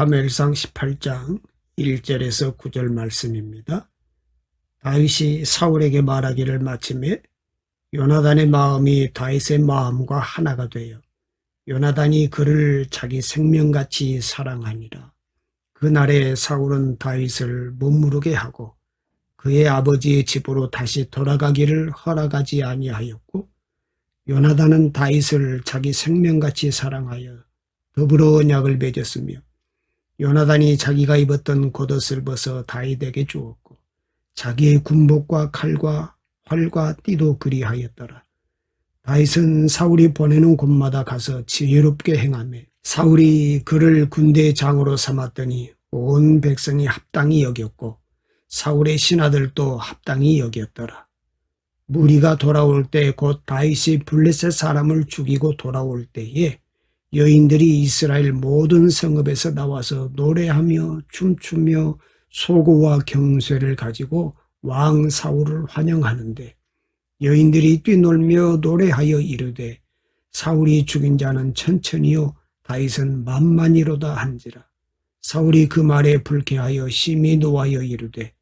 사무엘상 18장 1절에서 9절 말씀입니다. 다윗이 사울에게 말하기를 마침에 요나단의 마음이 다윗의 마음과 하나가 되어 요나단이 그를 자기 생명같이 사랑하니라. 그날에 사울은 다윗을 못무르게 하고 그의 아버지의 집으로 다시 돌아가기를 허락하지 아니하였고 요나단은 다윗을 자기 생명같이 사랑하여 더불어 언약을 맺었으며 요나단이 자기가 입었던 겉옷을 벗어 다윗에게 주었고 자기의 군복과 칼과 활과 띠도 그리하였더라. 다윗은 사울이 보내는 곳마다 가서 지혜롭게 행하며 사울이 그를 군대 장으로 삼았더니 온 백성이 합당히 여겼고 사울의 신하들도 합당히 여겼더라. 무리가 돌아올 때 곧 다윗이 블레셋 사람을 죽이고 돌아올 때에 여인들이 이스라엘 모든 성읍에서 나와서 노래하며 춤추며 소고와 경쇠를 가지고 왕 사울을 환영하는데 여인들이 뛰놀며 노래하여 이르되 사울이 죽인 자는 천천히요 다윗은 만만이로다 한지라. 사울이 그 말에 불쾌하여 심히 노하여 이르되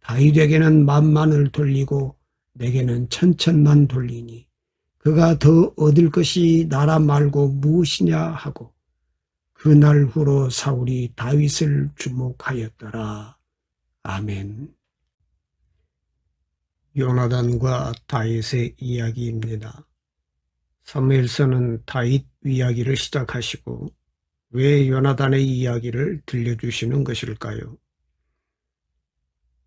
다윗에게는 만만을 돌리고 내게는 천천만 돌리니 그가 더 얻을 것이 나라 말고 무엇이냐 하고 그날 후로 사울이 다윗을 주목하였더라. 아멘. 요나단과 다윗의 이야기입니다. 사무엘서는 다윗 이야기를 시작하시고 왜 요나단의 이야기를 들려주시는 것일까요?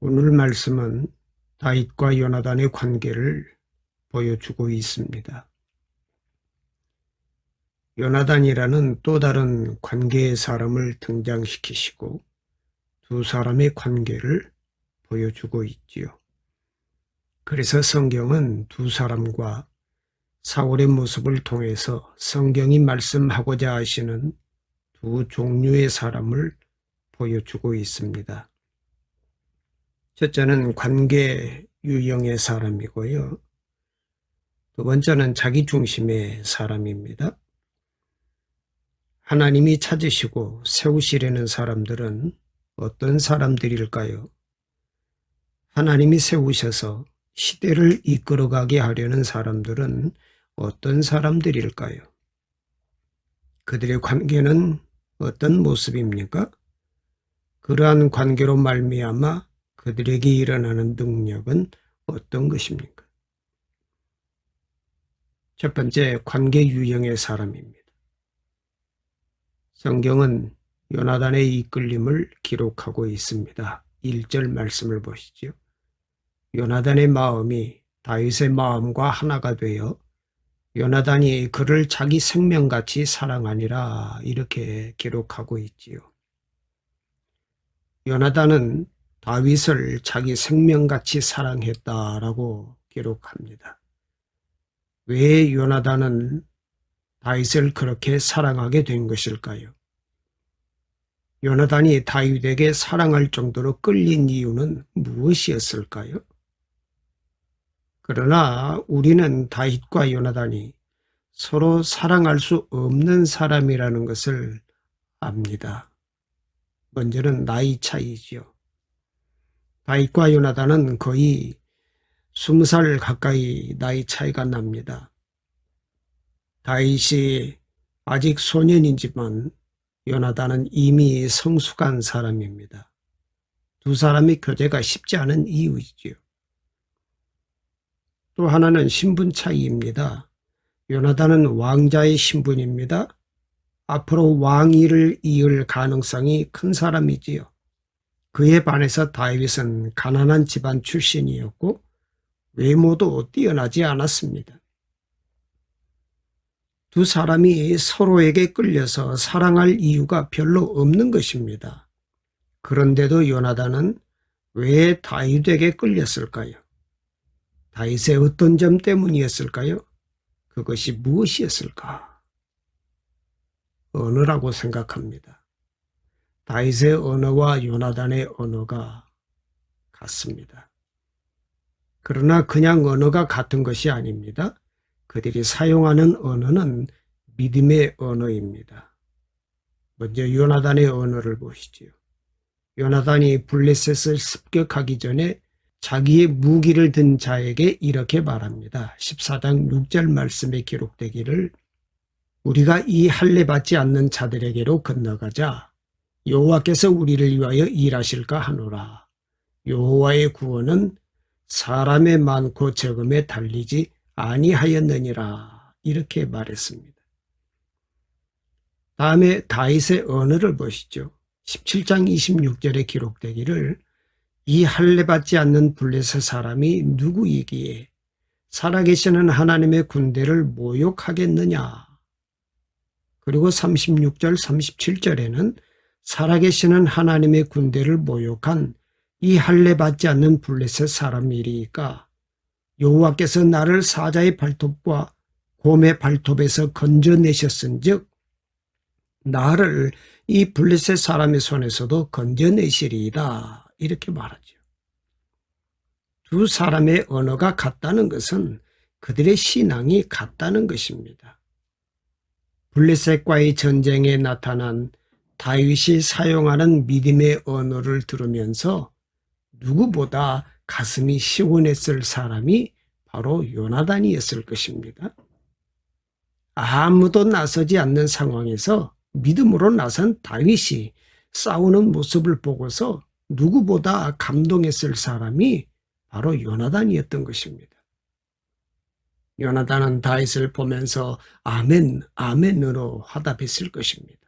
오늘 말씀은 다윗과 요나단의 관계를 보여주고 있습니다. 요나단이라는 또 다른 관계의 사람을 등장시키시고 두 사람의 관계를 보여주고 있지요. 그래서 성경은 두 사람과 사울의 모습을 통해서 성경이 말씀하고자 하시는 두 종류의 사람을 보여주고 있습니다. 첫째는 관계 유형의 사람이고요. 두 번째는 자기 중심의 사람입니다. 하나님이 찾으시고 세우시려는 사람들은 어떤 사람들일까요? 하나님이 세우셔서 시대를 이끌어가게 하려는 사람들은 어떤 사람들일까요? 그들의 관계는 어떤 모습입니까? 그러한 관계로 말미암아 그들에게 일어나는 능력은 어떤 것입니까? 첫 번째, 관계 유형의 사람입니다. 성경은 요나단의 이끌림을 기록하고 있습니다. 1절 말씀을 보시죠. 요나단의 마음이 다윗의 마음과 하나가 되어 요나단이 그를 자기 생명같이 사랑하니라 이렇게 기록하고 있지요. 요나단은 다윗을 자기 생명같이 사랑했다라고 기록합니다. 왜 요나단은 다윗을 그렇게 사랑하게 된 것일까요? 요나단이 다윗에게 사랑할 정도로 끌린 이유는 무엇이었을까요? 그러나 우리는 다윗과 요나단이 서로 사랑할 수 없는 사람이라는 것을 압니다. 먼저는 나이 차이지요. 다윗과 요나단은 거의 20살 가까이 나이 차이가 납니다. 다윗이 아직 소년이지만 요나단은 이미 성숙한 사람입니다. 두 사람의 교제가 쉽지 않은 이유이지요. 또 하나는 신분 차이입니다. 요나단은 왕자의 신분입니다. 앞으로 왕위를 이을 가능성이 큰 사람이지요. 그에 반해서 다윗은 가난한 집안 출신이었고 외모도 뛰어나지 않았습니다. 두 사람이 서로에게 끌려서 사랑할 이유가 별로 없는 것입니다. 그런데도 요나단은 왜 다윗에게 끌렸을까요? 다윗의 어떤 점 때문이었을까요? 그것이 무엇이었을까? 언어라고 생각합니다. 다윗의 언어와 요나단의 언어가 같습니다. 그러나 그냥 언어가 같은 것이 아닙니다. 그들이 사용하는 언어는 믿음의 언어입니다. 먼저 요나단의 언어를 보시지요. 요나단이 블레셋을 습격하기 전에 자기의 무기를 든 자에게 이렇게 말합니다. 14장 6절 말씀에 기록되기를 우리가 이 할례 받지 않는 자들에게로 건너가자 여호와께서 우리를 위하여 일하실까 하노라. 여호와의 구원은 사람의 많고 적음에 달리지 아니하였느니라. 이렇게 말했습니다. 다음에 다윗의 언어를 보시죠. 17장 26절에 기록되기를 이 할례 받지 않는 블레셋 사람이 누구이기에 살아계시는 하나님의 군대를 모욕하겠느냐. 그리고 36절 37절에는 살아계시는 하나님의 군대를 모욕한 이 할례 받지 않는 블레셋 사람이리까 여호와께서 나를 사자의 발톱과 곰의 발톱에서 건져내셨은즉 나를 이 블레셋 사람의 손에서도 건져내시리이다 이렇게 말하죠. 두 사람의 언어가 같다는 것은 그들의 신앙이 같다는 것입니다. 블레셋과의 전쟁에 나타난 다윗이 사용하는 믿음의 언어를 들으면서 누구보다 가슴이 시원했을 사람이 바로 요나단이었을 것입니다. 아무도 나서지 않는 상황에서 믿음으로 나선 다윗이 싸우는 모습을 보고서 누구보다 감동했을 사람이 바로 요나단이었던 것입니다. 요나단은 다윗을 보면서 아멘, 아멘으로 화답했을 것입니다.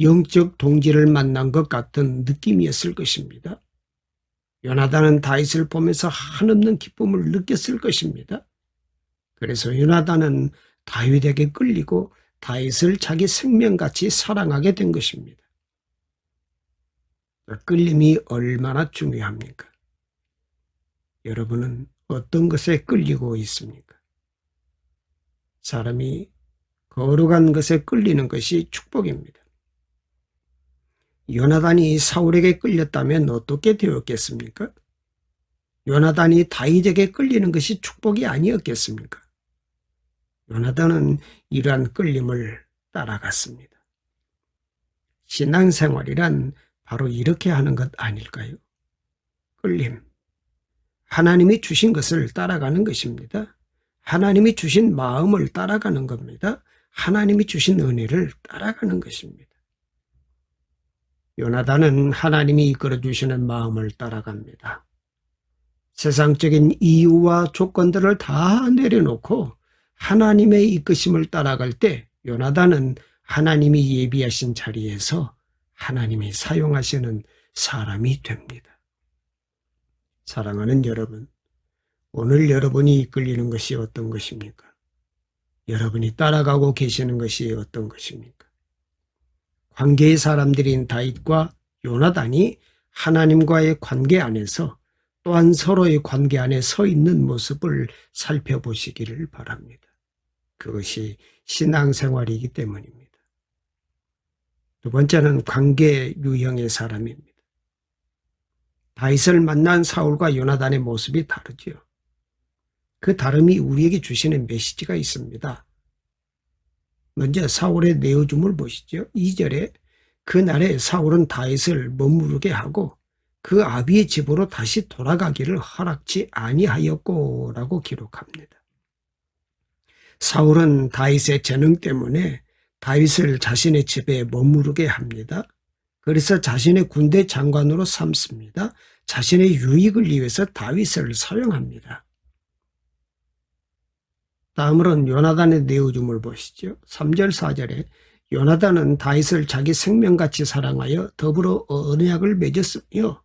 영적 동지를 만난 것 같은 느낌이었을 것입니다. 요나단은 다윗을 보면서 한없는 기쁨을 느꼈을 것입니다. 그래서 요나단은 다윗에게 끌리고 다윗을 자기 생명같이 사랑하게 된 것입니다. 끌림이 얼마나 중요합니까? 여러분은 어떤 것에 끌리고 있습니까? 사람이 거룩한 것에 끌리는 것이 축복입니다. 요나단이 사울에게 끌렸다면 어떻게 되었겠습니까? 요나단이 다윗에게 끌리는 것이 축복이 아니었겠습니까? 요나단은 이러한 끌림을 따라갔습니다. 신앙생활이란 바로 이렇게 하는 것 아닐까요? 끌림. 하나님이 주신 것을 따라가는 것입니다. 하나님이 주신 마음을 따라가는 겁니다. 하나님이 주신 은혜를 따라가는 것입니다. 요나단은 하나님이 이끌어 주시는 마음을 따라갑니다. 세상적인 이유와 조건들을 다 내려놓고 하나님의 이끄심을 따라갈 때 요나단은 하나님이 예비하신 자리에서 하나님이 사용하시는 사람이 됩니다. 사랑하는 여러분, 오늘 여러분이 이끌리는 것이 어떤 것입니까? 여러분이 따라가고 계시는 것이 어떤 것입니까? 관계의 사람들인 다윗과 요나단이 하나님과의 관계 안에서 또한 서로의 관계 안에 서 있는 모습을 살펴보시기를 바랍니다. 그것이 신앙생활이기 때문입니다. 두 번째는 관계 유형의 사람입니다. 다윗을 만난 사울과 요나단의 모습이 다르지요. 그 다름이 우리에게 주시는 메시지가 있습니다. 먼저 사울의 내어줌을 보시죠. 2절에 그날에 사울은 다윗을 머무르게 하고 그 아비의 집으로 다시 돌아가기를 허락지 아니하였고 라고 기록합니다. 사울은 다윗의 재능 때문에 다윗을 자신의 집에 머무르게 합니다. 그래서 자신의 군대 장관으로 삼습니다. 자신의 유익을 위해서 다윗을 사용합니다. 다음으로는 요나단의 내어줌을 보시죠. 3절 4절에 요나단은 다윗을 자기 생명같이 사랑하여 더불어 언약을 맺었으며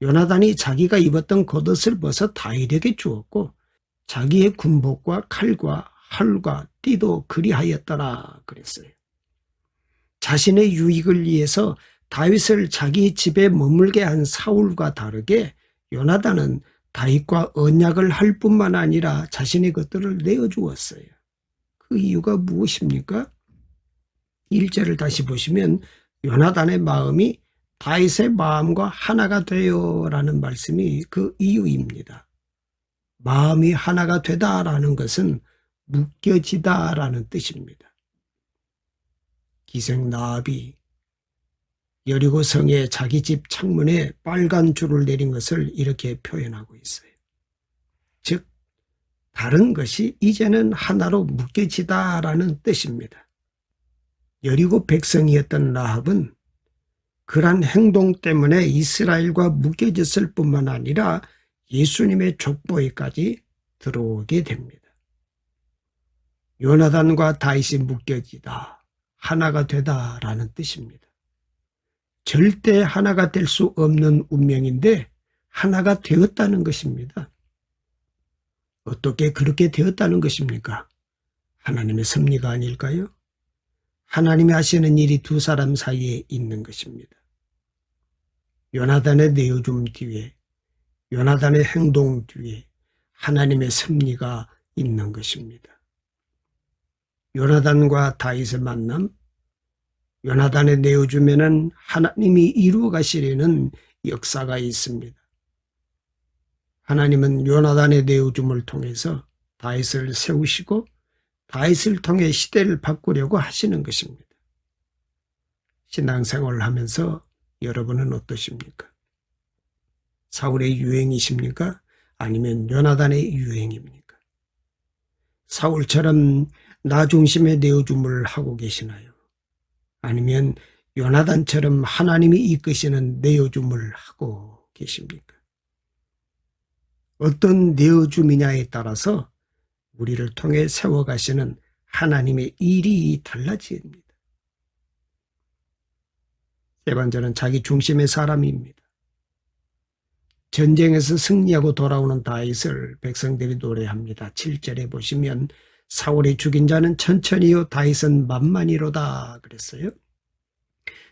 요나단이 자기가 입었던 겉옷을 벗어 다윗에게 주었고 자기의 군복과 칼과 활과 띠도 그리하였더라 그랬어요. 자신의 유익을 위해서 다윗을 자기 집에 머물게 한 사울과 다르게 요나단은 다윗과 언약을 할 뿐만 아니라 자신의 것들을 내어주었어요. 그 이유가 무엇입니까? 일절을 다시 보시면 요나단의 마음이 다윗의 마음과 하나가 되어라는 말씀이 그 이유입니다. 마음이 하나가 되다라는 것은 묶여지다라는 뜻입니다. 기생 나합이 여리고 성의 자기 집 창문에 빨간 줄을 내린 것을 이렇게 표현하고 있어요. 즉, 다른 것이 이제는 하나로 묶여지다라는 뜻입니다. 여리고 백성이었던 라합은 그러한 행동 때문에 이스라엘과 묶여졌을 뿐만 아니라 예수님의 족보에까지 들어오게 됩니다. 요나단과 다윗이 묶여지다, 하나가 되다라는 뜻입니다. 절대 하나가 될 수 없는 운명인데 하나가 되었다는 것입니다. 어떻게 그렇게 되었다는 것입니까? 하나님의 섭리가 아닐까요? 하나님이 하시는 일이 두 사람 사이에 있는 것입니다. 요나단의 내어줌 뒤에, 요나단의 행동 뒤에 하나님의 섭리가 있는 것입니다. 요나단과 다윗의 만남, 요나단의 내어주면은 하나님이 이루어 가시려는 역사가 있습니다. 하나님은 요나단의 내어줌을 통해서 다윗을 세우시고 다윗을 통해 시대를 바꾸려고 하시는 것입니다. 신앙생활을 하면서 여러분은 어떠십니까? 사울의 유행이십니까? 아니면 요나단의 유행입니까? 사울처럼 나 중심의 내어줌을 하고 계시나요? 아니면 요나단처럼 하나님이 이끄시는 내어줌을 하고 계십니까? 어떤 내어줌이냐에 따라서 우리를 통해 세워가시는 하나님의 일이 달라집니다. 세 번째는 자기 중심의 사람입니다. 전쟁에서 승리하고 돌아오는 다윗을 백성들이 노래합니다. 7절에 보시면 사울이 죽인 자는 천천히요 다윗은 만만히로다 그랬어요.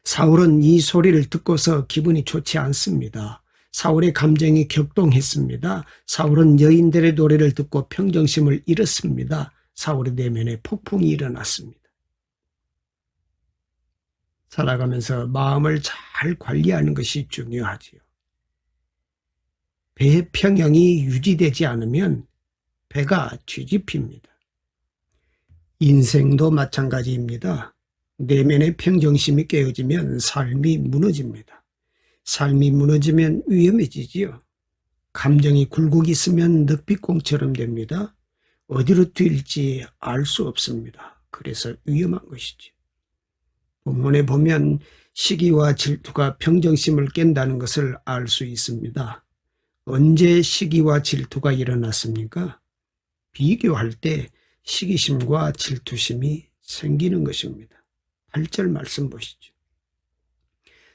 사울은 이 소리를 듣고서 기분이 좋지 않습니다. 사울의 감정이 격동했습니다. 사울은 여인들의 노래를 듣고 평정심을 잃었습니다. 사울의 내면에 폭풍이 일어났습니다. 살아가면서 마음을 잘 관리하는 것이 중요하지요. 배의 평형이 유지되지 않으면 배가 뒤집힙니다. 인생도 마찬가지입니다. 내면의 평정심이 깨어지면 삶이 무너집니다. 삶이 무너지면 위험해지지요. 감정이 굴곡 있으면 늑빛공처럼 됩니다. 어디로 튈지 알 수 없습니다. 그래서 위험한 것이죠. 본문에 보면 시기와 질투가 평정심을 깬다는 것을 알 수 있습니다. 언제 시기와 질투가 일어났습니까? 비교할 때 시기심과 질투심이 생기는 것입니다. 8절 말씀 보시죠.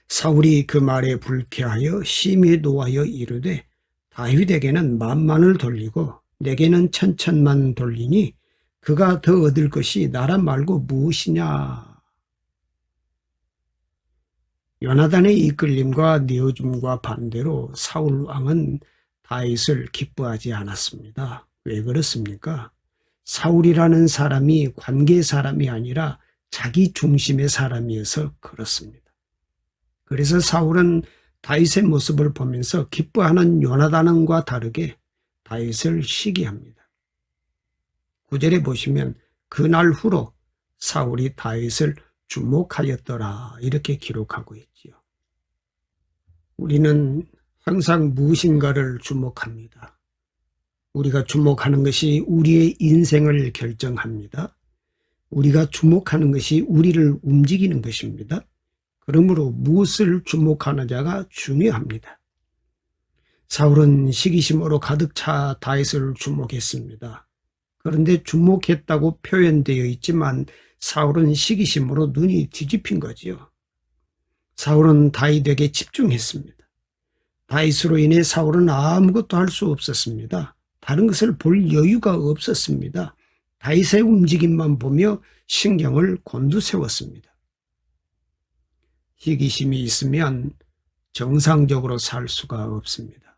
사울이 그 말에 불쾌하여 심히 노하여 이르되 다윗에게는 만만을 돌리고 내게는 천천만 돌리니 그가 더 얻을 것이 나라 말고 무엇이냐. 요나단의 이끌림과 내어줌과 반대로 사울 왕은 다윗을 기뻐하지 않았습니다. 왜 그렇습니까? 사울이라는 사람이 관계 사람이 아니라 자기 중심의 사람이어서 그렇습니다. 그래서 사울은 다윗의 모습을 보면서 기뻐하는 요나단과 다르게 다윗을 시기합니다. 구절에 보시면 그날 후로 사울이 다윗을 주목하였더라 이렇게 기록하고 있지요. 우리는 항상 무엇인가를 주목합니다. 우리가 주목하는 것이 우리의 인생을 결정합니다. 우리가 주목하는 것이 우리를 움직이는 것입니다. 그러므로 무엇을 주목하느냐가 중요합니다. 사울은 시기심으로 가득 차 다윗을 주목했습니다. 그런데 주목했다고 표현되어 있지만 사울은 시기심으로 눈이 뒤집힌 거지요. 사울은 다윗에게 집중했습니다. 다윗으로 인해 사울은 아무것도 할 수 없었습니다. 다른 것을 볼 여유가 없었습니다. 다윗의 움직임만 보며 신경을 곤두세웠습니다. 희귀심이 있으면 정상적으로 살 수가 없습니다.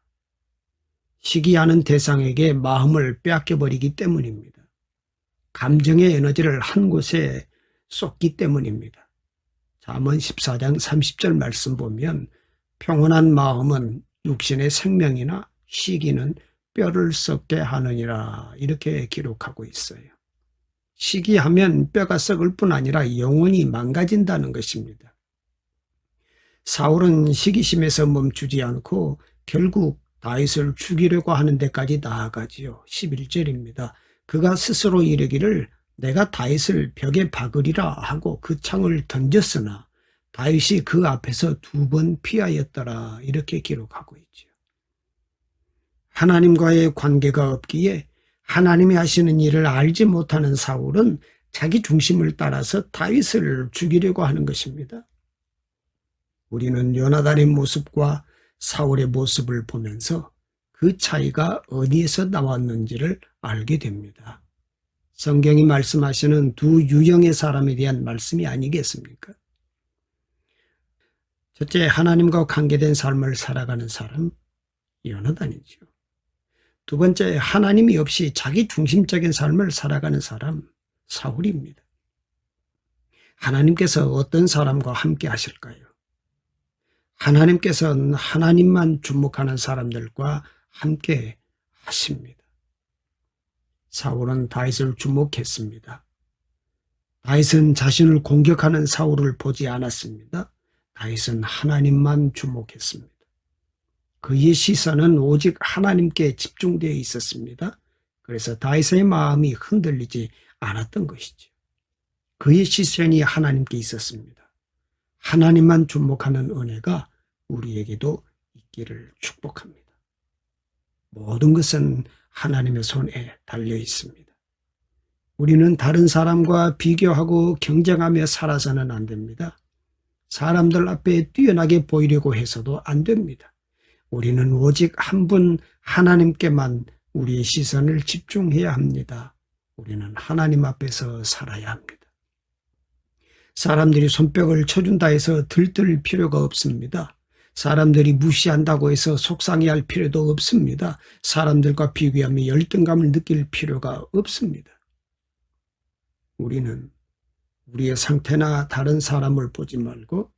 시기하는 대상에게 마음을 빼앗겨버리기 때문입니다. 감정의 에너지를 한 곳에 쏟기 때문입니다. 잠언 14장 30절 말씀 보면 평온한 마음은 육신의 생명이나 시기는 뼈를 썩게 하느니라 이렇게 기록하고 있어요. 시기하면 뼈가 썩을 뿐 아니라 영혼이 망가진다는 것입니다. 사울은 시기심에서 멈추지 않고 결국 다윗을 죽이려고 하는 데까지 나아가지요. 11절입니다. 그가 스스로 이르기를 내가 다윗을 벽에 박으리라 하고 그 창을 던졌으나 다윗이 그 앞에서 두 번 피하였더라 이렇게 기록하고 있지요. 하나님과의 관계가 없기에 하나님이 하시는 일을 알지 못하는 사울은 자기 중심을 따라서 다윗을 죽이려고 하는 것입니다. 우리는 요나단의 모습과 사울의 모습을 보면서 그 차이가 어디에서 나왔는지를 알게 됩니다. 성경이 말씀하시는 두 유형의 사람에 대한 말씀이 아니겠습니까? 첫째, 하나님과 관계된 삶을 살아가는 사람, 요나단이죠. 두 번째, 하나님이 없이 자기 중심적인 삶을 살아가는 사람, 사울입니다. 하나님께서 어떤 사람과 함께 하실까요? 하나님께서는 하나님만 주목하는 사람들과 함께 하십니다. 사울은 다윗을 주목했습니다. 다윗은 자신을 공격하는 사울을 보지 않았습니다. 다윗은 하나님만 주목했습니다. 그의 시선은 오직 하나님께 집중되어 있었습니다. 그래서 다윗의 마음이 흔들리지 않았던 것이죠. 그의 시선이 하나님께 있었습니다. 하나님만 주목하는 은혜가 우리에게도 있기를 축복합니다. 모든 것은 하나님의 손에 달려 있습니다. 우리는 다른 사람과 비교하고 경쟁하며 살아서는 안 됩니다. 사람들 앞에 뛰어나게 보이려고 해서도 안 됩니다. 우리는 오직 한 분 하나님께만 우리의 시선을 집중해야 합니다. 우리는 하나님 앞에서 살아야 합니다. 사람들이 손뼉을 쳐준다 해서 들뜰 필요가 없습니다. 사람들이 무시한다고 해서 속상해할 필요도 없습니다. 사람들과 비교하며 열등감을 느낄 필요가 없습니다. 우리는 우리의 상태나 다른 사람을 보지 말고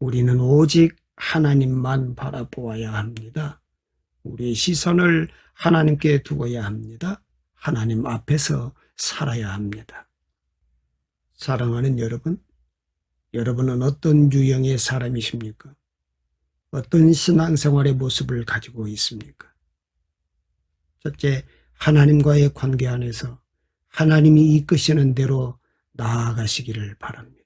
우리는 오직 하나님만 바라보아야 합니다. 우리의 시선을 하나님께 두어야 합니다. 하나님 앞에서 살아야 합니다. 사랑하는 여러분, 여러분은 어떤 유형의 사람이십니까? 어떤 신앙생활의 모습을 가지고 있습니까? 첫째, 하나님과의 관계 안에서 하나님이 이끄시는 대로 나아가시기를 바랍니다.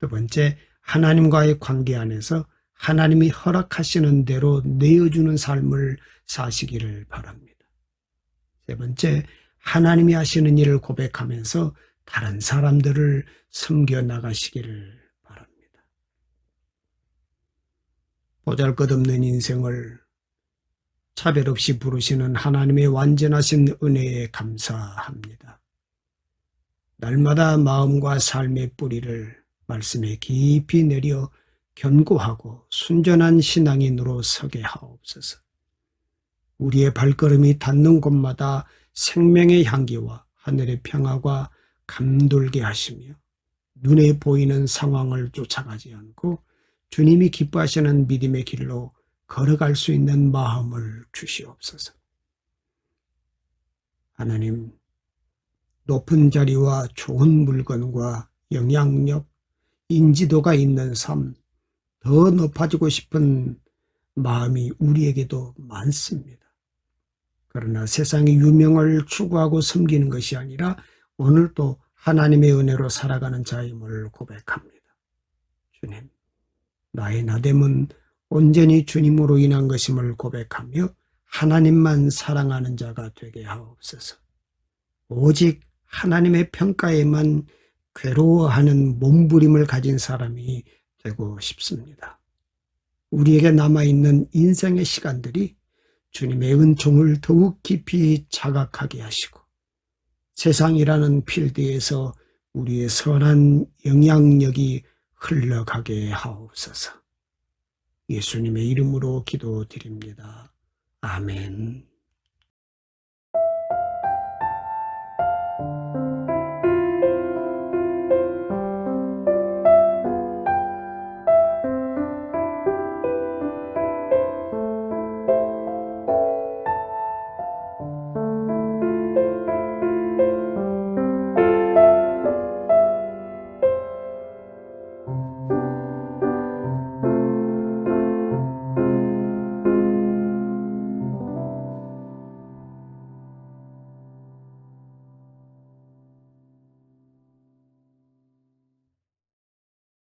두 번째, 하나님과의 관계 안에서 하나님이 허락하시는 대로 내어주는 삶을 사시기를 바랍니다. 세 번째, 하나님이 하시는 일을 고백하면서 다른 사람들을 섬겨 나가시기를 보잘 것 없는 인생을 차별 없이 부르시는 하나님의 완전하신 은혜에 감사합니다. 날마다 마음과 삶의 뿌리를 말씀에 깊이 내려 견고하고 순전한 신앙인으로 서게 하옵소서. 우리의 발걸음이 닿는 곳마다 생명의 향기와 하늘의 평화가 감돌게 하시며 눈에 보이는 상황을 쫓아가지 않고 주님이 기뻐하시는 믿음의 길로 걸어갈 수 있는 마음을 주시옵소서. 하나님, 높은 자리와 좋은 물건과 영향력, 인지도가 있는 삶, 더 높아지고 싶은 마음이 우리에게도 많습니다. 그러나 세상의 유명을 추구하고 섬기는 것이 아니라 오늘도 하나님의 은혜로 살아가는 자임을 고백합니다. 주님, 나의 나됨은 온전히 주님으로 인한 것임을 고백하며 하나님만 사랑하는 자가 되게 하옵소서. 오직 하나님의 평가에만 괴로워하는 몸부림을 가진 사람이 되고 싶습니다. 우리에게 남아있는 인생의 시간들이 주님의 은총을 더욱 깊이 자각하게 하시고 세상이라는 필드에서 우리의 선한 영향력이 흘러가게 하옵소서. 예수님의 이름으로 기도드립니다. 아멘.